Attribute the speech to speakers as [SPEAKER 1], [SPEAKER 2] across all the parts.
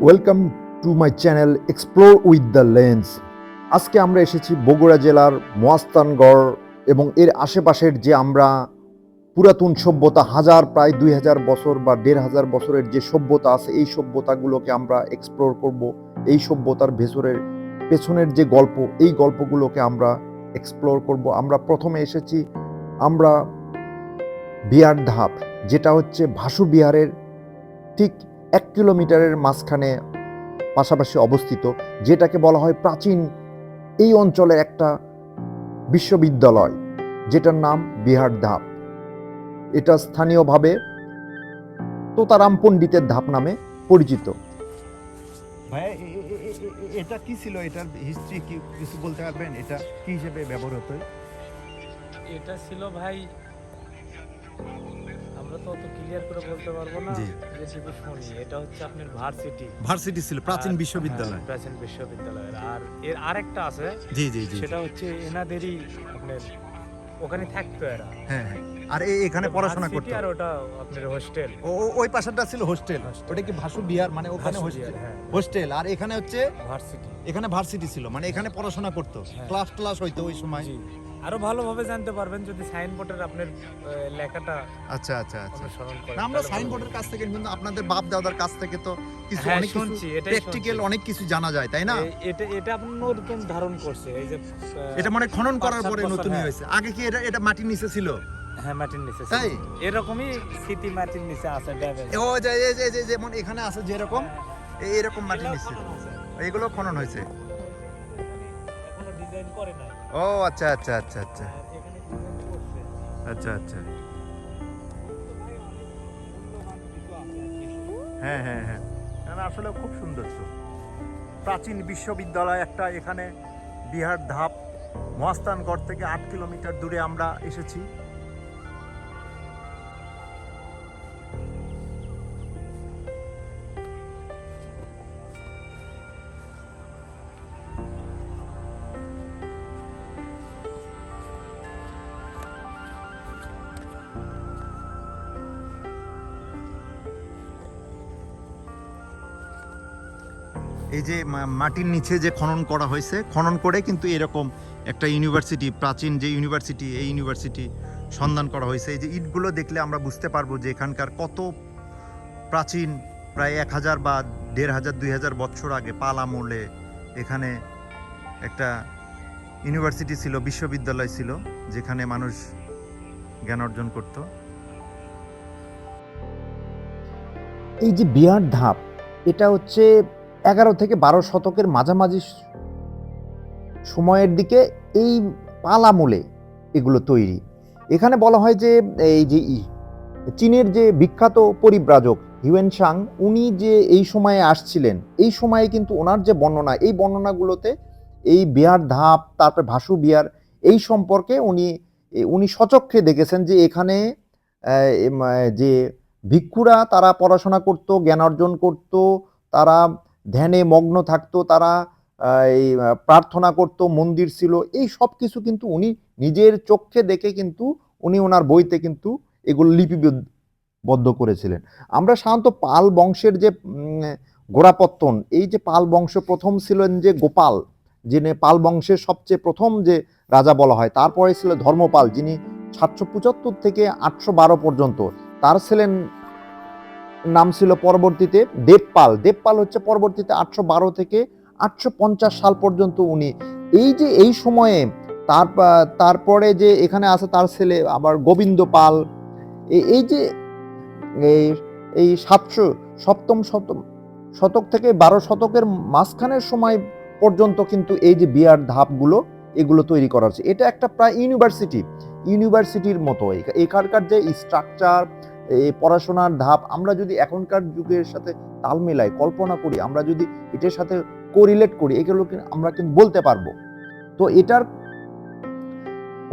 [SPEAKER 1] Welcome to my channel explore with the lens আজকে আমরা এসেছি বগুড়া জেলার মোয়াস্তানগড় এবং এর আশেপাশের যে আমরা পুরাতন সভ্যতা, হাজার, প্রায় দুই হাজার বছর বা দেড় হাজার বছরের যে সভ্যতা আছে, এই সভ্যতাগুলোকে আমরা এক্সপ্লোর করব। এই সভ্যতার ভেতরের, পেছনের যে গল্প, এই গল্পগুলোকে আমরা এক্সপ্লোর করব। আমরা প্রথমে এসেছি আমরা বিহার ধাপ, যেটা হচ্ছে ভাসু বিহারের ঠিক এক কিলোমিটারের মাঝখানে পাশাপাশি অবস্থিত যেটাকে বলা হয় প্রাচীন এই অঞ্চলের একটা বিশ্ববিদ্যালয় যেটার নাম বিহার ধাপ। এটা স্থানীয়ভাবে তোতারাম পণ্ডিতের ধাপ নামে পরিচিত।
[SPEAKER 2] এটা কি ছিল? এটার হিস্ট্রি কি কিছু বলতে পারবেন? এটা কি হিসেবে ব্যবহার হতো
[SPEAKER 3] এটা ছিল ভাই আমরা তো অত ক্লিয়ার করে বলতে পারব না। শুনি এটা হচ্ছে আপনার ভার্সিটি
[SPEAKER 2] ভার্সিটি ছিল প্রাচীন বিশ্ববিদ্যালয়।
[SPEAKER 3] হ্যাঁ, প্রাচীন বিশ্ববিদ্যালয়ের। আর এর আরেকটা আছে
[SPEAKER 2] জি জি জি।
[SPEAKER 3] সেটা হচ্ছে এনাদেরই আপনার ওখানে থাকতো এরা।
[SPEAKER 2] হ্যাঁ হ্যাঁ। আর এখানে পড়াশোনা করতো।
[SPEAKER 3] আর ওটা আপনার হোস্টেল
[SPEAKER 2] ও ওই পাশাটা ছিল হোস্টেল ওটা কি ভাসু বিহার মানে ওখানে হোস্টেল
[SPEAKER 3] হ্যাঁ।
[SPEAKER 2] হোস্টেল আর এখানে হচ্ছে
[SPEAKER 3] ভার্সিটি
[SPEAKER 2] এখানে ভার্সিটি ছিল। মানে এখানে পড়াশোনা করতো।
[SPEAKER 3] হ্যাঁ।
[SPEAKER 2] ক্লাস ক্লাস হইতো ওই সময়।
[SPEAKER 3] আরও ভালোভাবে জানতে পারবেন যদি সাইনবোর্ডের আপনার লেখাটা
[SPEAKER 2] আচ্ছা আচ্ছা আচ্ছা।
[SPEAKER 3] করেন
[SPEAKER 2] আমরা সাইনবোর্ডের কাছ থেকে কিন্তু আপনাদের বাপ দাদার কাছ থেকে তো কিছু
[SPEAKER 3] হ্যাঁ,
[SPEAKER 2] অনেক
[SPEAKER 3] শুনছি, এটাই
[SPEAKER 2] প্র্যাকটিক্যাল অনেক কিছু জানা যায় তাই না?
[SPEAKER 3] এটা এটা আপনার নতুন ধারণ করছে এই যে
[SPEAKER 2] এটা মানে খনন করার পরে নতুনই
[SPEAKER 3] হ্যাঁ।
[SPEAKER 2] হয়েছে। আগে কি এটা এটা মাটির নিচে ছিল?
[SPEAKER 3] হ্যাঁ মাটির নিচে ছিল।
[SPEAKER 2] তাই?
[SPEAKER 3] এরকমই স্মৃতি মাটির নিচে আছে ড্যাবে
[SPEAKER 2] ও যে এই যে- যে যেমন এখানে আছে যেরকম এই এরকম মাটির নিচে এগুলো খনন হয়েছে।
[SPEAKER 3] এখনও ডিজাইন করে নাই
[SPEAKER 2] ও আচ্ছা আচ্ছা আচ্ছা আচ্ছা। আচ্ছা আচ্ছা। হ্যাঁ হ্যাঁ হ্যাঁ। আসলে খুব সুন্দর প্রাচীন বিশ্ববিদ্যালয় একটা, এখানে বিহার ধাপ মহাস্থানগড় থেকে আট কিলোমিটার দূরে আমরা এসেছি। এই যে মাটির নিচে যে খনন করা হয়েছে, খনন করে কিন্তু এরকম একটা ইউনিভার্সিটি, প্রাচীন যে ইউনিভার্সিটি, এই ইউনিভার্সিটি সন্ধান করা হয়েছে। এই যে ইটগুলো দেখলে আমরা বুঝতে পারব যে এখানকার কত প্রাচীন, প্রায় এক হাজার বা দেড় হাজার, দুই হাজার বছর আগে পাল আমলে এখানে একটা ইউনিভার্সিটি ছিল, বিশ্ববিদ্যালয় ছিল, যেখানে মানুষ জ্ঞান অর্জন করতো।
[SPEAKER 1] এই যে বিহার ধাপ, এটা হচ্ছে এগারো থেকে বারো শতকের মাঝামাঝি সময়ের দিকে এই পালামূলে এগুলো তৈরি। এখানে বলা হয় যে, এই যে ই- চীনের যে বিখ্যাত পরিব্রাজক হিউয়েন সাং, উনি যে এই সময়ে আসছিলেন, এই সময়ে কিন্তু ওনার যে বর্ণনা, এই বর্ণনাগুলোতে এই বিহার ধাপ, তারপরে ভাসু বিহার এই সম্পর্কে উনি উনি সচক্ষে দেখেছেন যে এখানে যে ভিক্ষুরা তারা পড়াশোনা করত, জ্ঞান অর্জন করত, তারা ধ্যানে মগ্ন থাকতো, তারা এই প্রার্থনা করত, মন্দির ছিল, এই সব কিছু কিন্তু উনি নিজের চোখে দেখে কিন্তু উনি ওনার বইতে কিন্তু এগুলো লিপিবদ্ধ করেছিলেন। আমরা সাধারণত পাল বংশের যে গোড়াপত্তন, এই যে পাল বংশ প্রথম ছিলেন যে গোপাল, যিনি পাল বংশের সবচেয়ে প্রথম যে রাজা বলা হয়, তারপরে ছিল ধর্মপাল, যিনি সাতশো পঁচাত্তর থেকে আটশো বারো পর্যন্ত, তার ছেলের নাম ছিল পরবর্তীতে দেবপাল। দেবপাল হচ্ছে পরবর্তীতে আটশো বারো থেকে আটশো পঞ্চাশ সাল পর্যন্ত উনি। এই যে এই সময়ে তার তারপরে যে এখানে আছে তার ছেলে আবার গোবিন্দ পাল। এই যে এই সাতশো সপ্তম শতক শতক থেকে বারো শতকের মাঝখানের সময় পর্যন্ত কিন্তু এই যে বিয়ার ধাপগুলো এগুলো তৈরি করা হচ্ছে। এটা একটা প্রায় ইউনিভার্সিটি। ইউনিভার্সিটির মতো। এখা- এখানকার যে স্ট্রাকচার এই পড়াশোনার ধাপ আমরা যদি এখনকার যুগের সাথে তাল মেলাই, কল্পনা করি, আমরা যদি এটার সাথে কোরিলেট করি এগুলো আমরা কিন্তু বলতে পারব। তো এটার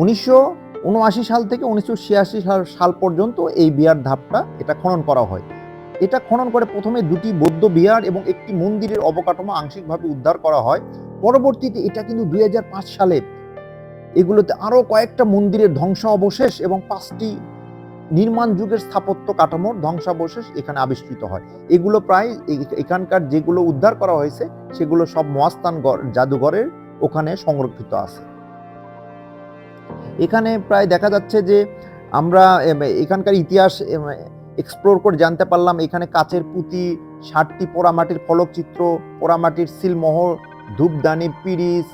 [SPEAKER 1] উনিশশো উনআশি সাল থেকে উনিশশো ছিয়াশি সাল পর্যন্ত এই বিহার ধাপটা এটা খনন করা হয়। এটা খনন করে প্রথমে দুটি বৌদ্ধ বিহার এবং একটি মন্দিরের অবকাঠামো আংশিকভাবে উদ্ধার করা হয়। পরবর্তীতে এটা কিন্তু দুই হাজার পাঁচ সালে এগুলোতে আরও কয়েকটা মন্দিরের ধ্বংস অবশেষ এবং পাঁচটি নির্মাণ যুগের স্থাপত্য কাঠামোর ধ্বংসাবশেষ এখানে আবিষ্কৃত হয়। এগুলো প্রায় এখানকার যেগুলো উদ্ধার করা হয়েছে, সেগুলো সব মহাস্থান জাদুঘরের ওখানে সংরক্ষিত আছে। এখানে প্রায় দেখা যাচ্ছে যে আমরা এখানকার ইতিহাস এক্সপ্লোর করে জানতে পারলাম, এখানে কাচের পুঁতি, ষাটটি পোড়ামাটির ফলকচিত্র, পোড়ামাটির সিলমোহর, ধূপদানি পিরিস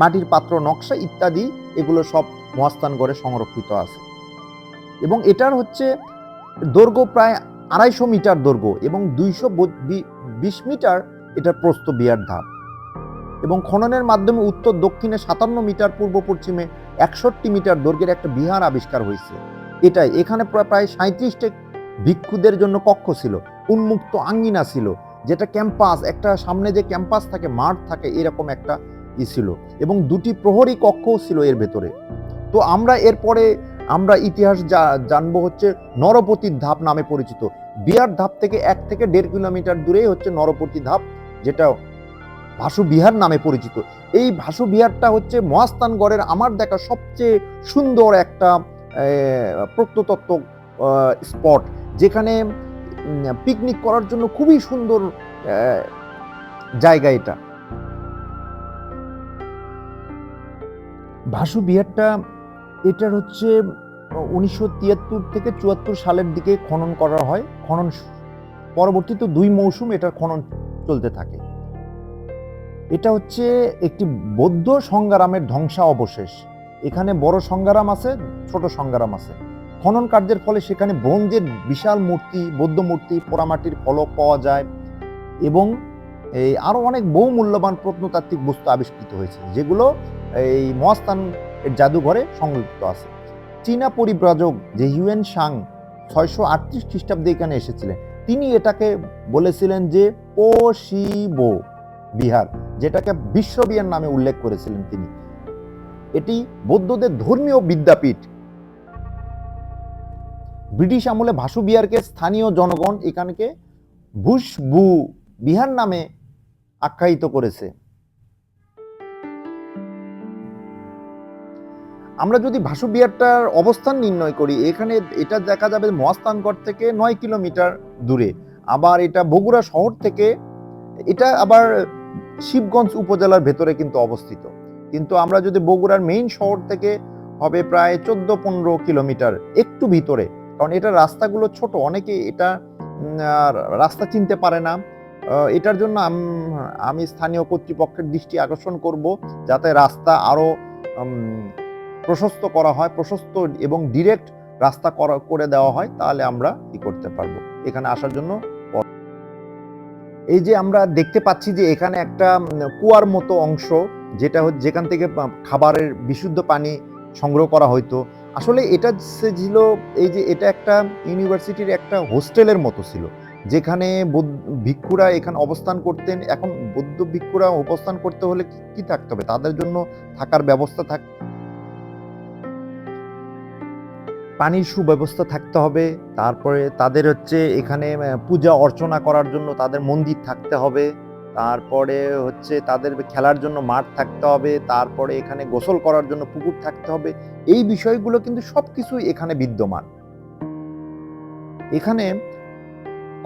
[SPEAKER 1] মাটির পাত্র, নকশা ইত্যাদি এগুলো সব মহাস্থানগড়ে সংরক্ষিত আছে। এবং এটার হচ্ছে দৈর্ঘ্য প্রায় আড়াইশো মিটার দৈর্ঘ্য এবং দুইশো বিশ মিটার এটার প্রস্থ বিয়ার ধাপ। এবং খননের মাধ্যমে উত্তর দক্ষিণে সাতান্ন মিটার, পূর্ব পশ্চিমে একষট্টি মিটার দৈর্ঘ্যের একটা বিহার আবিষ্কার হয়েছে। এটাই, এখানে প্রায় সাঁত্রিশটা ভিক্ষুদের জন্য কক্ষ ছিল, উন্মুক্ত আঙ্গিনা ছিল, যেটা ক্যাম্পাস, একটা সামনে যে ক্যাম্পাস থাকে, মাঠ থাকে, এরকম একটা ই ছিল এবং দুটি প্রহরী কক্ষও ছিল এর ভেতরে। তো আমরা এরপরে আমরা ইতিহাস জানব হচ্ছে নরপতির ধাপ নামে পরিচিত। বিহার ধাপ থেকে এক থেকে দেড় কিলোমিটার দূরেই হচ্ছে নরপতি ধাপ, যেটা ভাসু বিহার নামে পরিচিত। এই ভাসু বিহারটা হচ্ছে মহাস্থানগড়ের আমার দেখা সবচেয়ে সুন্দর একটা প্রত্নতত্ত্ব স্পট, যেখানে পিকনিক করার জন্য খুবই সুন্দর জায়গা এটা। ভাসু বিহারটা এটার হচ্ছে উনিশশো তিয়াত্তর থেকে চুয়াত্তর সালের দিকে খনন করা হয়। খনন পরবর্তীতে দুই মৌসুম এটার খনন চলতে থাকে। এটা হচ্ছে একটি বৌদ্ধ সংগ্রামের ধ্বংসা অবশেষ এখানে বড় সংগ্রাম আছে, ছোট সংগ্রাম আছে। খনন কার্যের ফলে সেখানে ব্রোঞ্জের বিশাল মূর্তি, বৌদ্ধ মূর্তি, পোড়ামাটির ফলক পাওয়া যায় এবং এই আরও অনেক বহু মূল্যবান প্রত্নতাত্ত্বিক বস্তু আবিষ্কৃত হয়েছে, যেগুলো এই মহাস্থান এর জাদুঘরে সংযুক্ত আছে। চীনা পরিব্রাজক যে ইউএন সাং ছয়শো আটত্রিশ খ্রিস্টাব্দে এখানে এসেছিলেন। তিনি এটাকে বলেছিলেন যে ও শিবো বিহার, যেটাকে বিশ্ববিহার নামে উল্লেখ করেছিলেন তিনি। এটি বৌদ্ধদের ধর্মীয় বিদ্যাপীঠ। ব্রিটিশ আমলে ভাসু বিহারকে স্থানীয় জনগণ এখানকে ভুসবু বিহার নামে আখ্যায়িত করেছে। আমরা যদি ভাসু বিহারটার অবস্থান নির্ণয় করি এখানে এটা দেখা যাবে মহাস্থানগড় থেকে নয় কিলোমিটার দূরে। আবার এটা বগুড়া শহর থেকে এটা আবার শিবগঞ্জ উপজেলার ভেতরে কিন্তু অবস্থিত। কিন্তু আমরা যদি বগুড়ার মেইন শহর থেকে হবে প্রায় চোদ্দ পনেরো কিলোমিটার একটু ভিতরে কারণ এটা রাস্তাগুলো ছোট অনেকে এটা রাস্তা চিনতে পারে না। এটার জন্য আমি স্থানীয় কর্তৃপক্ষের দৃষ্টি আকর্ষণ করব যাতে রাস্তা আরও উম, প্রশস্ত করা হয়, প্রশস্ত এবং ডিরেক্ট রাস্তা করা- করে দেওয়া হয়, তাহলে আমরা কি করতে পারব? এখানে আসার জন্য এই যে আমরা দেখতে পাচ্ছি যে এখানে একটা কুয়ার মতো অংশ, যেটা হচ্ছে, যেখান থেকে খাবারের বিশুদ্ধ পানি সংগ্রহ করা হইতো। আসলে এটা ছিল, এই যে এটা একটা ইউনিভার্সিটির একটা হোস্টেলের মতো ছিল, যেখানে ভিক্ষুরা এখানে অবস্থান করতেন। এখন বৌদ্ধ ভিক্ষুরা অবস্থান করতে হলে কি থাকতে হবে? তাদের জন্য থাকার ব্যবস্থা থাক পানির সুব্যবস্থা থাকতে হবে, তারপরে তাদের হচ্ছে এখানে পূজা অর্চনা করার জন্য তাদের মন্দির থাকতে হবে, তারপরে হচ্ছে তাদের খেলার জন্য মাঠ থাকতে হবে, তারপরে এখানে গোসল করার জন্য পুকুর থাকতে হবে, এই বিষয়গুলো কিন্তু সব কিছুই এখানে বিদ্যমান। এখানে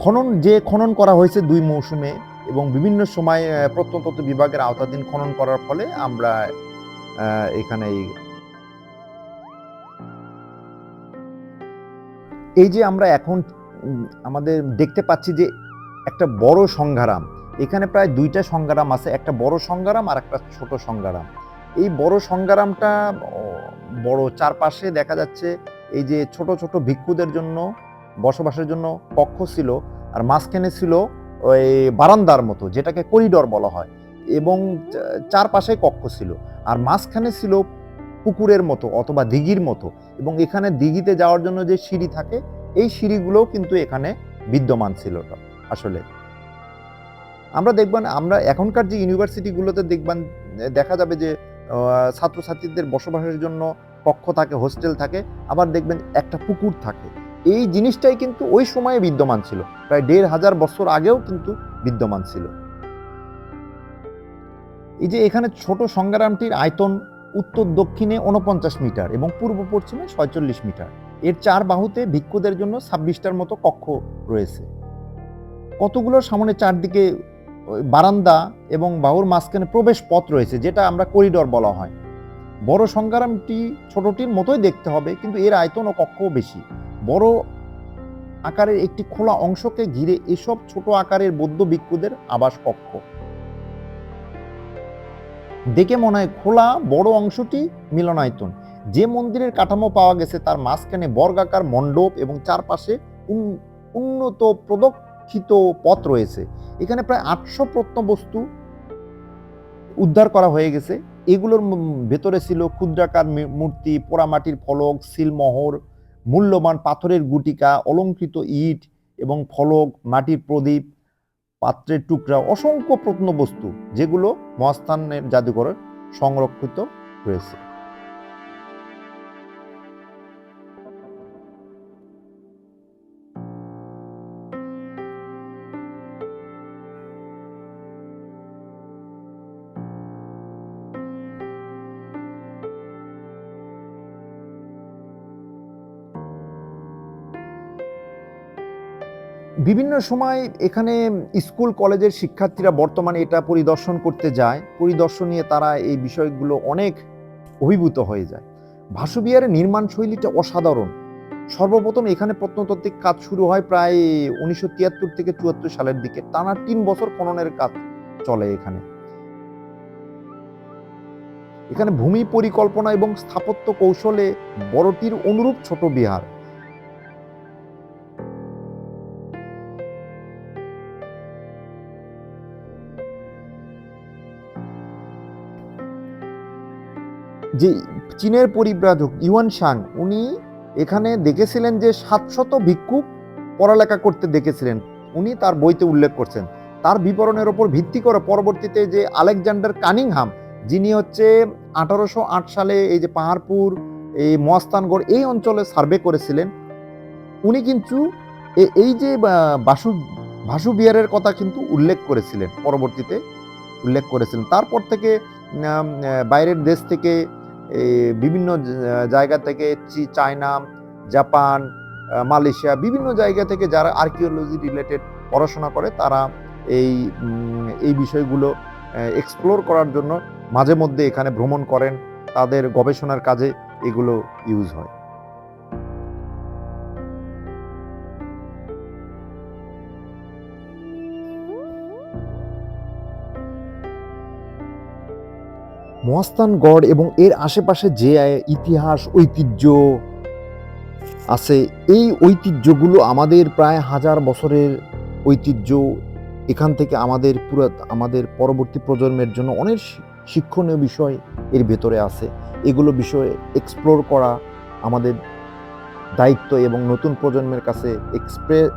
[SPEAKER 1] খনন, যে খনন করা হয়েছে দুই মৌসুমে এবং বিভিন্ন সময় প্রত্নতত্ত্ব বিভাগের আওতাধীন খনন করার ফলে আমরা এখানে এই যে আমরা এখন আমাদের দেখতে পাচ্ছি যে একটা বড় সংগ্রাম এখানে প্রায় দুইটা সংগ্রাম আছে, একটা বড় সংগ্রাম আর একটা ছোট সংগ্রাম এই বড় সংগ্রামটা বড় চারপাশে দেখা যাচ্ছে এই যে ছোট ছোট ভিক্ষুদের জন্য বসবাসের জন্য কক্ষ ছিল আর মাঝখানে ছিল ওই বারান্দার মতো, যেটাকে করিডর বলা হয় এবং চারপাশে কক্ষ ছিল। আর মাঝখানে ছিল পুকুরের মতো অথবা দিঘির মতো এবং এখানে দিঘিতে যাওয়ার জন্য যে সিঁড়ি থাকে, এই সিঁড়িগুলোও কিন্তু এখানে বিদ্যমান ছিল আসলে। আমরা দেখবেন, আমরা এখনকার যে ইউনিভার্সিটিগুলোতে দেখবেন, দেখা যাবে যে ছাত্রছাত্রীদের বসবাসের জন্য কক্ষ থাকে, হোস্টেল থাকে, আবার দেখবেন একটা পুকুর থাকে। এই জিনিসটাই কিন্তু ওই সময়ে বিদ্যমান ছিল, প্রায় দেড় হাজার বছর আগেও কিন্তু বিদ্যমান ছিল। এই যে এখানে ছোট সংগ্রামটির আয়তন উত্তর দক্ষিণে উনপঞ্চাশ মিটার এবং পূর্ব পশ্চিমে ছয়চল্লিশ মিটার। এর চার বাহুতে ভিক্ষুদের জন্য ছাব্বিশটার মতো কক্ষ রয়েছে। কতগুলো সামনে চারদিকে বারান্দা এবং বাহুর মাঝখানে প্রবেশ পথ রয়েছে, যেটা আমরা করিডর বলা হয়। বড় সংগ্রামটি ছোটটির মতোই দেখতে হবে, কিন্তু এর আয়তন ও কক্ষও বেশি। বড় আকারের একটি খোলা অংশকে ঘিরে এসব ছোট আকারের বৌদ্ধ ভিক্ষুদের আবাস কক্ষ। দেখে মনে হয় খোলা বড় অংশটি মিলনায়তন। যে মন্দিরের কাঠামো পাওয়া গেছে তার মাঝখানে বর্গাকার মণ্ডপ এবং চারপাশে উন- উন্নত প্রদক্ষিত পথ রয়েছে। এখানে প্রায় আটশো প্রত্নবস্তু উদ্ধার করা হয়ে গেছে। এগুলোর ভেতরে ছিল ক্ষুদ্রাকার মূর্তি, পোড়ামাটির ফলক সিলমোহর মূল্যবান পাথরের গুটিকা, অলঙ্কৃত ইট এবং ফলক, মাটির প্রদীপ পাত্রের টুকরা অসংখ্য প্রত্নবস্তু যেগুলো মহাস্থানের জাদুঘরে সংরক্ষিত রয়েছে বিভিন্ন সময় এখানে স্কুল, কলেজের শিক্ষার্থীরা বর্তমানে এটা পরিদর্শন করতে যায়। পরিদর্শন তারা এই বিষয়গুলো অনেক অভিভূত হয়ে যায়। ভাসুবিহারের নির্মাণ শৈলীটা অসাধারণ। সর্বপ্রথম এখানে প্রত্নতাত্ত্বিক কাজ শুরু হয় প্রায় উনিশশো তিয়াত্তর থেকে চুয়াত্তর সালের দিকে। টানা তিন বছর খননের কাজ চলে এখানে। এখানে ভূমি পরিকল্পনা এবং স্থাপত্য কৌশলে বড়টির অনুরূপ ছোট বিহার। যে চীনের পরিব্রাজক ইউয়ান শাং, উনি এখানে দেখেছিলেন যে সাতশত ভিক্ষুক পড়ালেখা করতে দেখেছিলেন। উনি তার বইতে উল্লেখ করছেন। তার বিবরণের ওপর ভিত্তি করে পরবর্তীতে যে আলেকজান্ডার কানিংহাম, যিনি হচ্ছে আঠারোশো আট সালে এই যে পাহাড়পুর, এই মহাস্থানগড় এই অঞ্চলে সার্ভে করেছিলেন, উনি কিন্তু এই যে বাসু ভাসু বিহারের কথা কিন্তু উল্লেখ করেছিলেন, পরবর্তীতে উল্লেখ করেছিলেন তারপর থেকে বাইরের দেশ থেকে বিভিন্ন জায়গা থেকে চায়না, জাপান মালয়েশিয়া বিভিন্ন জায়গা থেকে যারা আর্কিওলজি রিলেটেড পড়াশোনা করে, তারা এই এই বিষয়গুলো এক্সপ্লোর করার জন্য মাঝে মধ্যে এখানে ভ্রমণ করেন। তাদের গবেষণার কাজে এগুলো ইউজ হয়। মহাস্থানগড় এবং এর আশেপাশে যে ইতিহাস, ঐতিহ্য আছে, এই ঐতিহ্যগুলো আমাদের প্রায় হাজার বছরের ঐতিহ্য। এখান থেকে আমাদের পুরো, আমাদের পরবর্তী প্রজন্মের জন্য অনেক শিক্ষণীয় বিষয় এর ভেতরে আছে। এগুলো বিষয়ে এক্সপ্লোর করা আমাদের দায়িত্ব এবং নতুন প্রজন্মের কাছে এক্সপ্রেস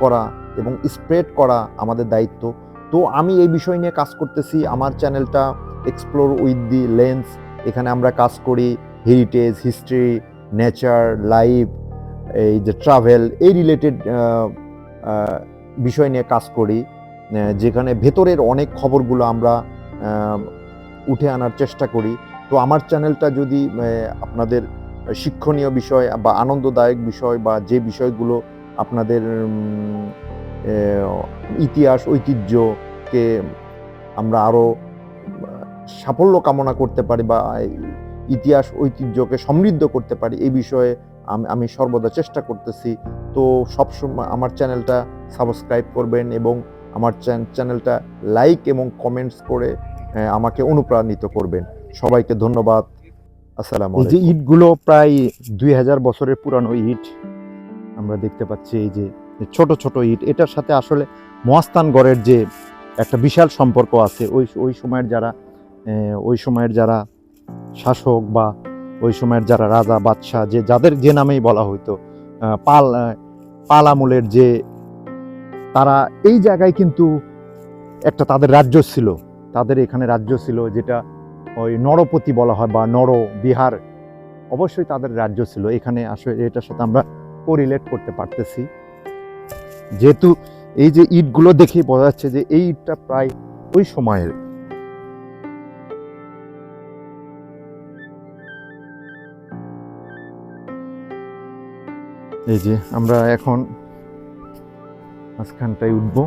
[SPEAKER 1] করা এবং স্প্রেড করা আমাদের দায়িত্ব। তো আমি এই বিষয় নিয়ে কাজ করতেছি। আমার চ্যানেলটা এক্সপ্লোর উইথ দি লেন্স এখানে আমরা কাজ করি হেরিটেজ হিস্ট্রি নেচার লাইফ এই যে ট্রাভেল এই রিলেটেড বিষয় নিয়ে কাজ করি। যেখানে ভেতরের অনেক খবরগুলো আমরা উঠে আনার চেষ্টা করি। তো আমার চ্যানেলটা যদি আপনাদের শিক্ষণীয় বিষয় বা আনন্দদায়ক বিষয় বা যে বিষয়গুলো আপনাদের ইতিহাস, ঐতিহ্যকে আমরা আরও সাফল্য কামনা করতে পারি বা ইতিহাস ঐতিহ্যকে সমৃদ্ধ করতে পারি এই বিষয়ে আমি- আমি সর্বদা চেষ্টা করতেছি। তো সবসময় আমার চ্যানেলটা সাবস্ক্রাইব করবেন এবং আমার চ্যান- চ্যানেলটা লাইক এবং কমেন্টস করে আমাকে অনুপ্রাণিত করবেন। সবাইকে ধন্যবাদ। আসসালাম
[SPEAKER 4] এই যে ইটগুলো প্রায় দুই হাজার বছরের পুরানো ইট আমরা দেখতে পাচ্ছি এই যে ছোট ছোট ইট এটার সাথে আসলে মহাস্থানগড়ের যে একটা বিশাল সম্পর্ক আছে ওই ওই সময়ের যারা ওই সময়ের যারা শাসক বা ওই সময়ের যারা রাজা, বাদশাহ, যে যাদের যে নামেই বলা হইতো পাল পাল আমলের যে তারা এই জায়গায় কিন্তু একটা তাদের রাজ্য ছিল। তাদের এখানে রাজ্য ছিল যেটা ওই নরপতি বলা হয় বা নর বিহার অবশ্যই তাদের রাজ্য ছিল। এখানে আসলে এটার সাথে আমরা কোরিলেট করতে পারতেছি। যেহেতু এই যে ইটগুলো দেখেই বোঝা যাচ্ছে যে এই ইটটা প্রায় ওই সময়ের
[SPEAKER 1] এই যে আমরা এখন মাঝখানটায় উঠবো।